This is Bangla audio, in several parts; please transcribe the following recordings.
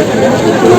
Obrigado.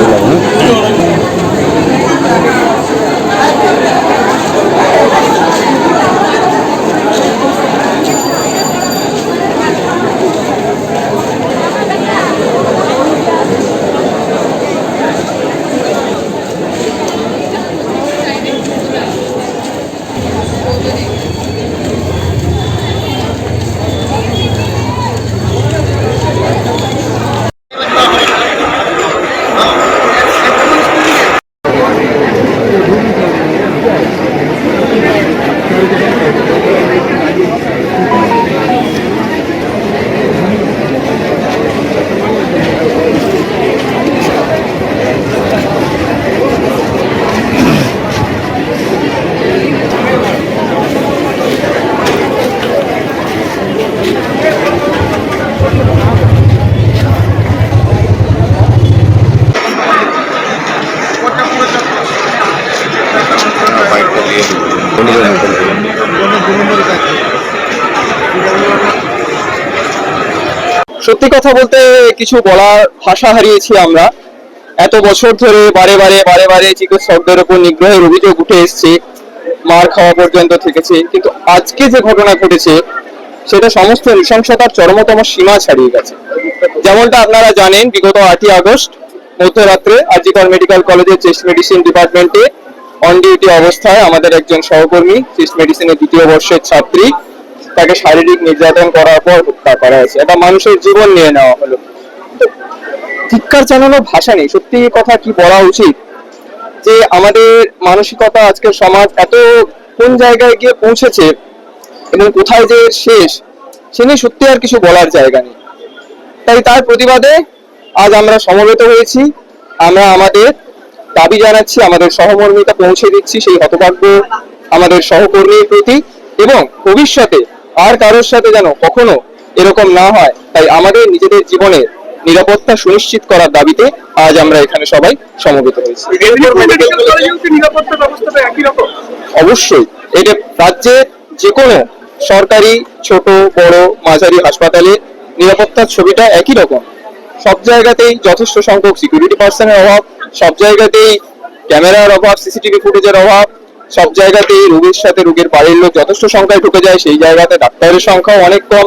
সত্যি কথা বলতে কিছু বলার ভাষা হারিয়েছি আমরা। এত বছর ধরে বারে বারে বারে বারে চিকিৎসকদের উপর নিগ্রহের অভিযোগ উঠে এসছে, মার খাওয়া পর্যন্ত থেকেছে। কিন্তু আজকে যে ঘটনা ঘটেছে, সেটা সমস্ত নৃশংসতার চরমতম সীমা ছাড়িয়ে গেছে। যেমনটা আপনারা জানেন, বিগত আটই আগস্ট মধ্যরাত্রে আজিকর মেডিকেল কলেজের চেস্ট মেডিসিন ডিপার্টমেন্টে অন ডিউটি অবস্থায় আমাদের একজন সহকর্মী চেস্ট মেডিসিনের দ্বিতীয় বর্ষের ছাত্রী, তাকে শারীরিক নির্যাতন করার পর হত্যা করা হয়েছে। এটা মানুষের জীবন নিয়ে নেওয়া হলো। ধিক্কার জানানোর ভাষা নেই। সত্যি কথা কি বলা উচিত? যে আমাদের মানসিকতা আজকের সমাজ এত কোন জায়গায় গিয়ে পৌঁছেছে এবং কোথায় যে শেষ, সে নিয়ে সত্যি আর কিছু বলার জায়গা নেই। তাই তার প্রতিবাদে আজ আমরা সমবেত হয়েছি। আমরা আমাদের দাবি জানাচ্ছি, আমাদের সহমর্মিতা পৌঁছে দিচ্ছি সেই হতভাগ্য আমাদের সহকর্মীর প্রতি এবং ভবিষ্যতে আর কারোর সাথে যেন কখনো এরকম না হয়, তাই আমাদের নিজেদের জীবনের নিরাপত্তা সুনিশ্চিত করার দাবিতে আজ আমরা এখানে সবাই সমবেত হয়েছি। অবশ্যই এটা রাজ্যের যে কোনো সরকারি ছোট, বড়, মাঝারি হাসপাতালে নিরাপত্তার ছবিটা একই রকম। সব জায়গাতেই যথেষ্ট সংখ্যক সিকিউরিটি পার্সনের অভাব সব জায়গাতেই ক্যামেরার অভাব, সিসিটিভি ফুটেজের অভাব, সব জায়গাতেই রোগীর সাথে রোগীর বাড়ির লোক যথেষ্ট সংখ্যায় ঢুকে যায়, সেই জায়গাতে ডাক্তারের সংখ্যাও অনেক কম।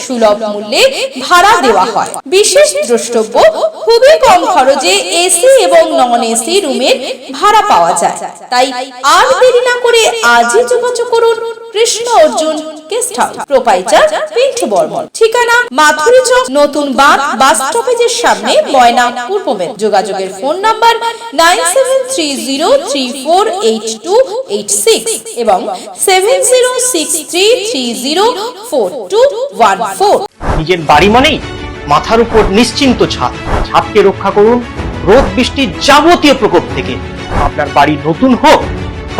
সুলভ মূল্যে ভাড়া দেওয়া হয়। বিশেষ দ্রষ্টব্য, খুবই কম খরচে এসি এবং নন এসি রুমের ভাড়া পাওয়া যায়। তাই আর দেরি না করে আজই যোগাযোগ করুন Krishna Arjun guest house proprietor Pintu Barman ঠিকানা মাথুরি চক, নতুন বাঁধ, বাস স্টপেজের সামনে ময়না পূর্ব মেদিনীপুর। যোগাযোগের phone number nine seven three zero three four eight two eight six এবং seven zero six three three zero four two one four. নিজের বাড়ি মানেই মাথার উপর নিশ্চিন্ত ছাদ। ছাদকে রক্ষা করুন রোদ বৃষ্টির যাবতীয় প্রকোপ থেকে। আপনার বাড়ি নতুন হোক।